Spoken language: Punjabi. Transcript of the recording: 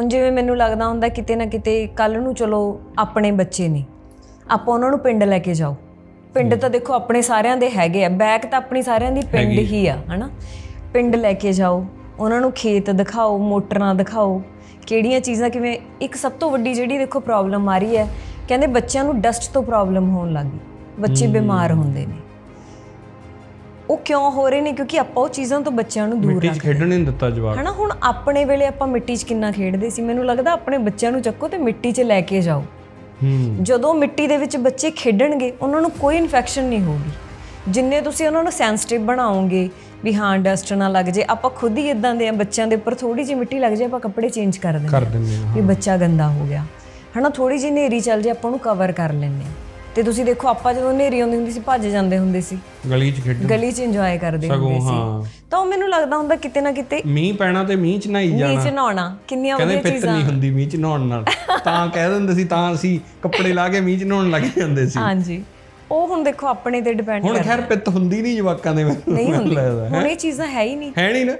ਹੁਣ ਜਿਵੇਂ ਮੈਨੂੰ ਲੱਗਦਾ ਹੁੰਦਾ ਕਿਤੇ ਨਾ ਕਿਤੇ ਕੱਲ ਨੂੰ ਚਲੋ ਆਪਣੇ ਬੱਚੇ ਨੇ ਆਪਾਂ ਉਹਨਾਂ ਨੂੰ ਪਿੰਡ ਲੈ ਕੇ ਜਾਓ। ਪਿੰਡ ਤਾਂ ਦੇਖੋ ਆਪਣੇ ਸਾਰਿਆਂ ਦੇ ਹੈਗੇ ਆ ਬੈਕ ਤਾਂ ਆਪਣੀ ਸਾਰਿਆਂ ਦੀ ਪਿੰਡ ਹੀ ਆ ਹਨਾ? ਪਿੰਡ ਲੈ ਕੇ ਜਾਓ ਉਹਨਾਂ ਨੂੰ ਖੇਤ ਦਿਖਾਓ ਮੋਟਰਾਂ ਦਿਖਾਓ ਕਿਹੜੀਆਂ ਚੀਜ਼ਾਂ ਕਿਵੇਂ ਇੱਕ ਸਭ ਤੋਂ ਵੱਡੀ ਜਿਹੜੀ ਦੇਖੋ ਪ੍ਰੋਬਲਮ ਆ ਰਹੀ ਹੈ ਕਹਿੰਦੇ ਬੱਚਿਆਂ ਨੂੰ ਡਸਟ ਤੋਂ ਪ੍ਰੋਬਲਮ ਹੋਣ ਲੱਗੀ ਬੱਚੇ ਬਿਮਾਰ ਹੁੰਦੇ ਨੇ। ਉਹ ਕਿਉਂ ਹੋ ਰਹੇ ਨੇ? ਕਿਉਂਕਿ ਆਪਾਂ ਉਹ ਚੀਜ਼ਾਂ ਤੋਂ ਬੱਚਿਆਂ ਨੂੰ ਦੂਰ ਮਿੱਟੀ 'ਚ ਖੇਡਣ ਨਹੀਂ ਦਿੱਤਾ ਜਵਾਕ। ਹਨਾ? ਹੁਣ ਆਪਣੇ ਵੇਲੇ ਆਪਾਂ ਮਿੱਟੀ 'ਚ ਕਿੰਨਾ ਖੇਡਦੇ ਸੀ? ਮੈਨੂੰ ਲੱਗਦਾ ਆਪਣੇ ਬੱਚਿਆਂ ਨੂੰ ਚੱਕੋ ਤੇ ਮਿੱਟੀ 'ਚ ਲੈ ਕੇ ਜਾਓ। ਹੂੰ। ਜਦੋਂ ਮਿੱਟੀ ਦੇ ਵਿੱਚ ਬੱਚੇ ਖੇਡਣਗੇ ਉਹਨਾਂ ਨੂੰ ਕੋਈ ਇਨਫੈਕਸ਼ਨ ਨਹੀਂ ਹੋਊਗੀ। ਜਿੰਨੇ ਤੁਸੀਂ ਉਹਨਾਂ ਨੂੰ ਸੈਂਸਿਟਿਵ ਬਣਾਓਗੇ ਵੀ ਹਾਂ ਡਸਟ ਨਾ ਲੱਗ ਜੇ ਆਪਾਂ ਖੁਦ ਹੀ ਇਦਾਂ ਦੇ ਆ ਬੱਚਿਆਂ ਦੇ ਉੱਪਰ ਥੋੜੀ ਜਿਹੀ ਮਿੱਟੀ ਲੱਗ ਜੇ ਆਪਾਂ ਕੱਪੜੇ ਚੇਂਜ ਕਰ ਦਿੰਦੇ ਕਰ ਹਾਂ ਦਿੰਦੇ ਵੀ ਬੱਚਾ ਗੰਦਾ ਹੋ ਗਿਆ। ਹਨਾ? ਥੋੜੀ ਜਿਹੀ ਨੇਰੀ ਚੱਲ ਜੇ ਆਪਾਂ ਉਹਨੂੰ ਕਵਰ ਕਰ ਲੈਂਦੇ ਆ ਤੇ ਤੁਸੀਂ ਦੇਖੋ ਆਪਾਂ ਜਦੋਂ ਨੇਰੀ ਆਉਂਦੀ ਹੁੰਦੀ ਸੀ ਭੱਜ ਜਾਂਦੇ ਹੁੰਦੇ ਸੀ। ਗਲੀ 'ਚ ਖੇਡਣ ਗਲੀ 'ਚ ਇੰਜੋਏ ਕਰਦੇ ਸਗੋਂ ਹੁੰਦੇ ਸੀ। ਹਾਂ। ਤਾਂ ਉਹ ਮੈਨੂੰ ਲੱਗਦਾ ਹੁੰਦਾ ਕਿਤੇ ਨਾ ਕਿਤੇ ਮੀਂਹ ਪੈਣਾ ਤੇ ਮੀਂਹ 'ਚ ਨਹਾਈ ਜਾਣਾ। ਨੀਚ ਨਹਾਉਣਾ ਕਿੰਨੀਆਂ ਕਹਿੰਦੇ ਵਧੀਆ ਪਿੱਤ ਨਹੀਂ ਹੁੰਦੀ ਮੀਂਹ 'ਚ ਨਹਾਉਣ ਨਾਲ। ਤਾਂ ਕਹਿ ਦਿੰਦੇ ਸੀ ਤਾਂ ਅਸੀਂ ਕੱਪੜੇ ਲਾ ਕੇ ਮੀਂਹ 'ਚ ਨਹਾਉਣ ਲੱਗ ਜਾਂਦੇ ਸੀ। ਹਾਂਜੀ। ਉਹ ਹੁਣ ਦੇਖੋ ਆਪਣੇ ਤੇ ਡਿਪੈਂਡ ਹੁਣ ਖੈਰ ਪਿੱਤ ਹੁੰਦੀ ਨਹੀਂ ਜਵਾਕਾਂ ਦੇ ਮੈਨੂੰ ਨਹੀਂ ਹੁੰਦੀ। ਲੱਗਦਾ ਹੁਣ ਇਹ ਚੀਜ਼ਾਂ ਹੈ ਹੀ ਨਹੀਂ। ਹੈ ਨਹੀਂ ਨਾ?